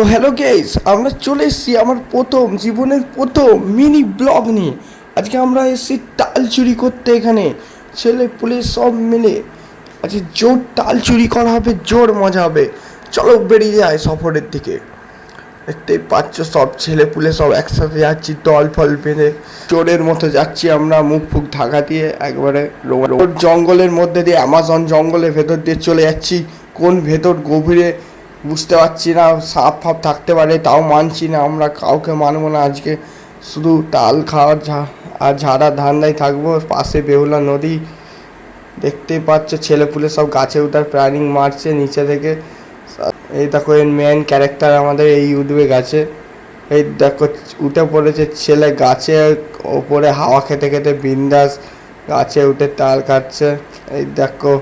তো hello guys আমরা চলে এসেছি আমার প্রথম, জীবনের প্রথম মিনি ব্লগ নিয়ে। আজকে আমরা এসেছি তাল চুরি করতে এখানে। ছেলে পুলিশ সব মিলে আজকে জোর তাল চুরি করা হবে, জোর মজা হবে। চলো বেরিয়ে যায় সফরের দিকে। দেখতেই পাচ্ছ সব ছেলে পুলে সব একসাথে যাচ্ছি, দল ফল বেঁধে। চোরের মতো যাচ্ছি আমরা, মুখ ফুক ঢাকা দিয়ে একবারে জঙ্গলের মধ্যে দিয়ে অ্যামাজন জঙ্গলের ভেতর দিয়ে চলে যাচ্ছি। কোন ভেতর গভীরে বুঝতে পারছি না, সাপ ফাপ থাকতে পারে, তাও মানছি না, আমরা কাউকে মানবো না, আজকে শুধু তাল খাওয়ার আর ঝাড়া ধান্দায় থাকব, পাশে বেহুলা নদী, দেখতেই পাচ্ছ ছেলেপুলে সব গাছে উঠার প্ল্যানিং মারছে নিচে থেকে। এই দেখো, এর মেন ক্যারেক্টার আমাদের এই উঠবে গাছে এই দেখো, উঠে পড়েছে ছেলে গাছে, ওপরে হাওয়া খেতে খেতে বিন্দাস, গাছে উঠে তাল খাচ্ছে। এই দেখো,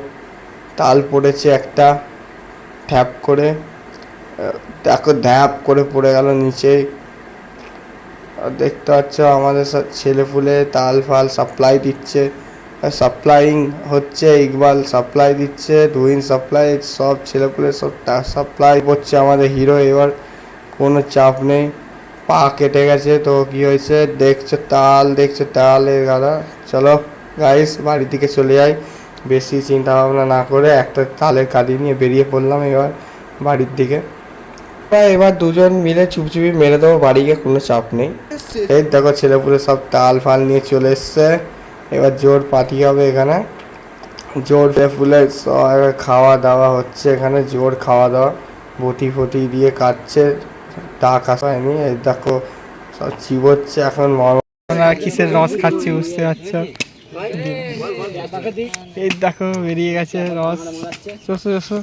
তাল পড়েছে একটা। ট্যাপ করে দেখো ধ্যাপ করে পড়ে গেল নিচে। দেখতে পাচ্ছ আমাদের সব ছেলেপুলে তাল ফাল সাপ্লাই দিচ্ছে। সাপ্লাইং হচ্ছে, ইকবাল সাপ্লাই দিচ্ছে ডুইন সাপ্লাই সব ছেলেপুলে সব সাপ্লাই করছে আমাদের হিরো এবার কোনো চাপ নেই। পা কেটে গেছে তো কি হয়েছে? দেখছে তাল, দেখছে তালের গাদা। চলো গাইস বাড়ির দিকে চলে যাই। বেশি চিন্তা ভাবনা না করে একটা তালের কাঁদি নিয়ে বেরিয়ে পড়লাম এবার বাড়ির দিকে। এবার দুজন মিলে চুপচুপি মেরে দেবো, বাড়ি গিয়ে কোনো চাপ নেই। এই দেখো ছেলেপুলে সব তাল ফাল নিয়ে চলে এসছে। এবার জোর পার্টি হবে এখানে। জোর ফুলে খাওয়া দাওয়া হচ্ছে এখানে, জোর খাওয়া দাওয়া বটি ফটি দিয়ে কাটছে আসা হয়নি। এই দেখো সব চিবোচ্ছে, এখন কিসের রস খাচ্ছি বুঝতে পারছ? এই দেখো বেরিয়ে গেছে রস। চসো চোষো